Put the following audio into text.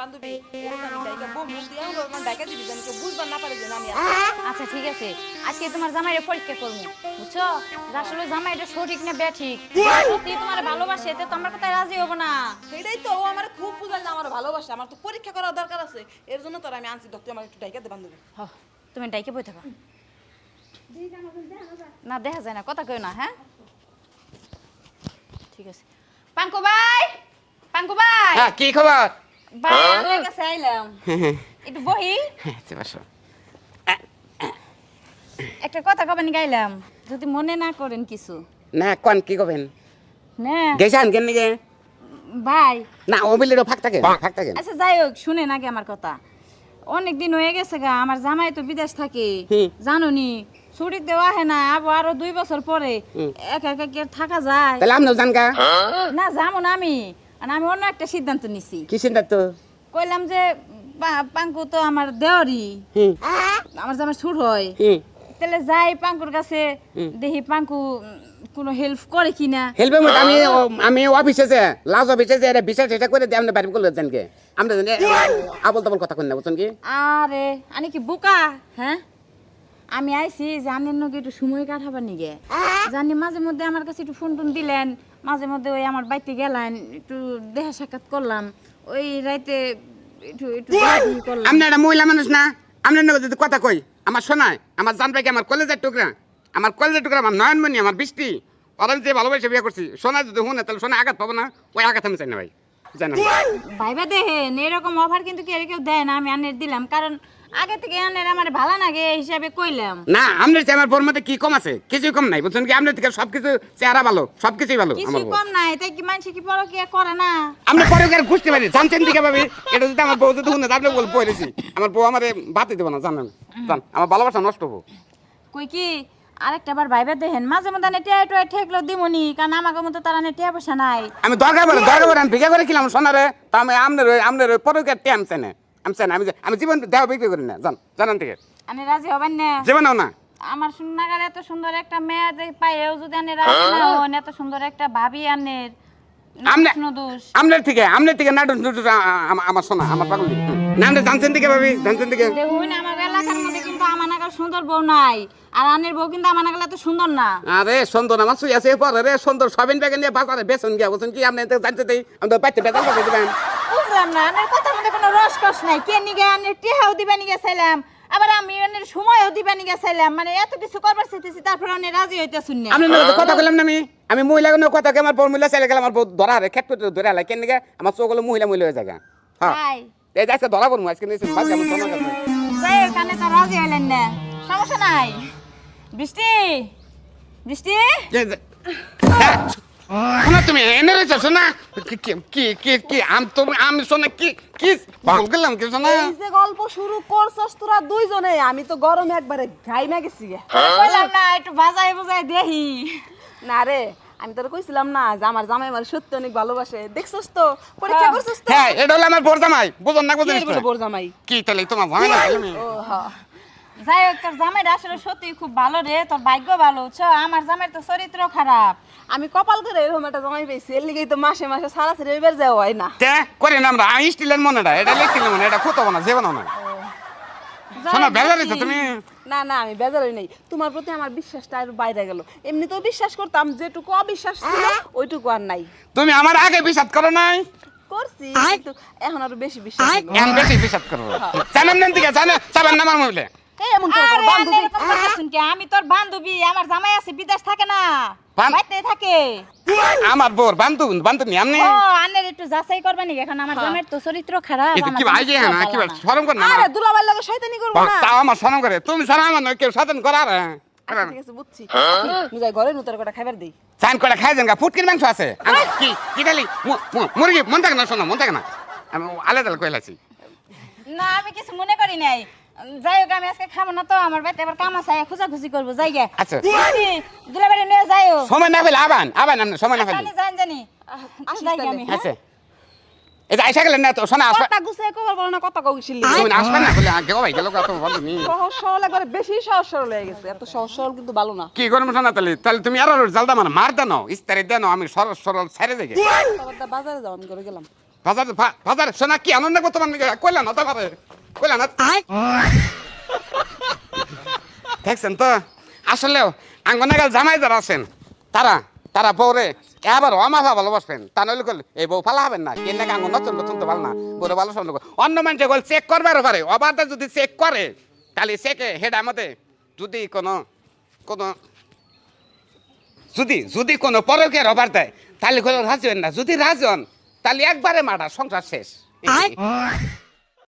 বান্ধবী এরকম আমি ডাইকা বমু দিয়ে আমার ডাইকা দিবি জানি কেউ বুঝবার না পারে যে না আমি। আচ্ছা ঠিক আছে। আজকে তোমার জামাইরে পরীক্ষা করব বুঝছ? যে আসলে জামাইটা সঠিক না ব্যাঠিক? সত্যি তোমার ভালোবাসে এতে তো আমার কথায় রাজি হব না? সেটাই তো ও আমার খুব বুঝাল আমার ভালোবাসে আমার তো পরীক্ষা করার দরকার আছে। এর জন্য তোর আমি আনছি ডক্টর আমার একটু ডাইকা দে বান্ধবী। হ, তুমি ডাইকে বই থাকো। না দেখা যায় না কথা কেউ না হ্যাঁ? ঠিক আছে। পাঙ্কু ভাই পাঙ্কু ভাই! হ্যাঁ কি খবর? ভাই আপনার কাছে আইলাম একটু বহি বসো। একটা কথা কবেন গাইলাম যদি মনে না করেন কিছু না কোন কি করবেন না গেছান কেন নিগে ভাই না ও বিলেরও ফাঁক থাকে ফাঁক থাকে আচ্ছা যাই হোক শুনেন আগে আমার কথা অনেক দিন হয়ে গেছে গা আমার জামাই তো বিদেশ থাকে। জানুনি ছুটি দেওয়া হয় না আবার আরও দুই বছর পরে একা একা থাকা যায় তাহলে আমরাও জানগা না যাব না আমি আর আমি অন্য একটা সিদ্ধান্ত নিছি কি সিদ্ধান্ত কইলাম যে পাঙ্কু তো আমার দেওয়ারি হুম আমার জামাই সুর হয় তাহলে যাই পাঙ্কুর কাছে দেখি পাঙ্কু কোনো হেল্প করে কিনা মত আমি আমি অফিসে যে লাজ অফিসে যে এটা বিশেষ এটা করে দিয়ে আমরা বাড়ি করলে জানকে আমরা জানি আবল তাবল কথা কই না বুঝছেন কি আরে আনি কি বোকা হ্যাঁ আমি আইছি জানেন নাকি একটু সময় কাটাবার নিগে। জানি মাঝে মধ্যে আমার কাছে একটু ফোন টোন দিলেন মাঝে মধ্যে ওই আমার বাড়িতে গেলেন একটু দেখা সাক্ষাৎ করলাম ওই রাইতে একটু একটু করলাম। আমরা একটা মহিলা মানুষ না আমরা নগদ যদি কথা কই আমার শোনায় আমার জানবে কি আমার কলেজের টুকরা আমার কলেজের টুকরা আমার নয়নমণি আমার বৃষ্টি ওরা যে ভালোবাসে বিয়ে করছি সোনা যদি শুনে তাহলে সোনা আঘাত পাবো না ওই আঘাত আমি চাই না ভাই। ভাইবা দেখেন এরকম অফার কিন্তু কেউ কেউ দেয় না আমি আনের দিলাম। কারণ আগে থেকে আনের আমার ভালো লাগে এই হিসাবে কইলাম। না আপনার চেয়ে আমার বোর মধ্যে কি কম আছে? কিছুই কম নাই বুঝছেন কি? আপনার থেকে সবকিছু চেহারা ভালো সবকিছুই ভালো কিছুই কম নাই তাই কি মানুষ কি পরো কি করে না? আমরা পরে ঘুষতে পারি জানছেন দিকে ভাবি? এটা যদি আমার বউ যদি শুনে আপনি বল পড়েছি আমার বউ আমার ভাতে দেবো না জানেন? জান আমার ভালোবাসা নষ্ট হব কই কি? আরেকটা বার ভাইবা দেখেন মাঝে মধ্যে নে টিয়া ঠেকলো দিমনি কারণ আমাকে মতো তারা নে পয়সা নাই। আমি দরকার পড়ে দরকার পড়ে আমি ভিজা করে খেলাম সোনারে তা আমি আপনার ওই আপনার ওই পরে চাই না আমি আমি আমি জীবন দেহ বিক্রি করি না জান জানান থেকে আনে রাজি হবেন না? জীবনেও না। আমার সুনাগার এত সুন্দর একটা মেয়ে পাইও যদি আনে রাজি না হন এত সুন্দর একটা ভাবি আনের আমনে- দোষ থেকে আপনার থেকে নাটক আমার শোনা আমার পাগল না জানছেন দিকে ভাবি জানছেন দেখুন আমার সুন্দর বউ নাই। আর আনের বউ কিন্তু আমার নাগাল এত সুন্দর না। আরে সুন্দর আছে পরে রে সুন্দর সবিন ব্যাগে নিয়ে বাজারে বেসন গিয়া কি আপনি জানতে দেই আমি তো বেতন করে দিবেন। বুঝলাম না আনের কথার মধ্যে কোনো রস নাই। কে নিগে আনের টিহাও দিবা নিগে চাইলাম। আবার আমি সময়ও দিবা নিগে চাইলাম। মানে এত কিছু করবার চাইতেছি তারপর আনের রাজি হইতে শুনি না কথা বললাম না আমি। আমি মহিলা কোনো কথা কে আমার বড় মহিলা চাইলে গেলে আমার বউ ধরা রে ক্ষেত্র ধরে আলাই। কেন আমার চোখ হলো মহিলা মহিলা হয়ে যাগা হ্যাঁ। এই যে আজকে ধরা পড়ব আজকে যাই তো রাজি হইলেন না। সমস্যা নাই। বৃষ্টি বৃষ্টি। হ্যাঁ, শোনা তুমি এনে রয়েছো শোনা। কি কি- কি আম তুমি আমি শোনা কি কি কি শোনা? এই যে গল্প শুরু করছস তোরা দুইজনে আমি তো গরমে একবারে ঘাইমা গেছি। গে। বললাম না একটু বাজাই বুঝাই দেখি। না রে আমি তোর কইছিলাম না যে আমার জামাই আমার সত্যি অনেক ভালোবাসে। দেখছস তো? পরীক্ষা করছস তো? হ্যাঁ এটা হলো আমার বোর জামাই বুঝুন না এর বলে বোর জামাই কি তাহলে তোমার জামাই না ও হ্যাঁ যাই হোক তোর জামাইটা আসলে সত্যি খুব ভালো রে তোর ভাগ্য ভালো। ছ আমার জামাইয়ের তো চরিত্র খারাপ। আমি কপাল করে এরকম একটা জামাই পেয়েছি এর লিগেই তো মাসে মাসে সারা সারি এবার যাওয়া হয় না। তে করি না আমরা আমি স্টিলের মনেটা এটা লিখছিলাম মনে এটা খুঁতো না জীবনও না। শোনা হোক, বেলা তুমি। না না আমি বেজারই নেই। তোমার প্রতি আমার বিশ্বাসটা আর বাইরে গেল। এমনিতেও বিশ্বাস করতাম যেটুকু অবিশ্বাস ছিল ওইটুকু আর নাই। তুমি আমার আগে বিশ্বাস করো নাই। করছি কিন্তু এখন আরও বেশি বিশ্বাস। এখন বেশি বিশ্বাস করো। জানাম নেন দিকে জানে চাবেন না মহিলা এমন বান্ধবী। শুনকে, আমি তোর বান্ধবী আমার জামাই আছে বিদেশ থাকে না থাকে। আমার বোর বান্ধব বান্ধবনি আপনি? ও আনের একটু যাচাই করবা নাকি? এখন আমার জামাইয়ের তো চরিত্র খারাপ এটা কি ভাই যে জামাইয়ের হ্যাঁ কি শরম কর না? আরে দুলাভাইয়ের লগে শয়তানি করব না। তাও আমার শরম করে। তুমি আমার আচ্ছা, ঠিক আছে বুঝছি। মুজাই ঘরে নতুন করে খাবার দেই। চান খাই ফুটকির মাংস আছে। কি কি খালি? মুরগি মন থাকে না শোনো মন থাকে না। আমি আলাদা কইলাছি। না আমি কিছু মনে করি নাই। যাই হোক আমি আজকে খাব না তো আমার বাড়িতে এবার কাম আছে খোঁজাখুঁজি করব যাই গে আচ্ছা। দুলাবাড়ি নিয়ে যাইও। সময় না পেলে আবান আবান সময় না পেলে। জানি। জানি। আমি হ্যাঁ? আচ্ছা। এই আইসা গেলেন না তো শোনা আসবে। কথা গুছিয়ে কবার বলো না কথা কইছিল তুমি আসবে না বলে আগে ভাই গেল কত বন্ধু নি। সহজ সরল একবারে বেশি সহজ সরল হয়ে গেছে। এত সহজ সরল কিন্তু ভালো না। কি করব শোনা তাহলে? তাহলে তুমি আরও জালদা মানে মার দেন ইস্তারি দেন আমি সরল সরল ছেড়ে দেখে তারপর দা বাজারে যাও আমি করে গেলাম। বাজার বাজার সোনা কি আনন্দ করতে মানে কইলা না কইলা না? দেখছেন তো? আসলেও আঙ্গনাগাল জামাই যারা আছেন তারা তারা বউরে এবার অমাফা ভালোবাসবেন। তা নইলে কল এই বউ ফালা হবেন না কেন নাকি আঙ্গন নতুন নতুন তো ভালো না বউরে ভালো সন্দেহ অন্য মানুষে গল চেক করবার পারে অবাধে যদি চেক করে তাহলে চেকে হেড আমাদের। যদি কোনো কোনো যদি যদি কোনো পরকের অবার দেয় তাহলে কোনো রাজি হন না। যদি রাজি হন তাহলে একবারে মারা সংসার শেষ।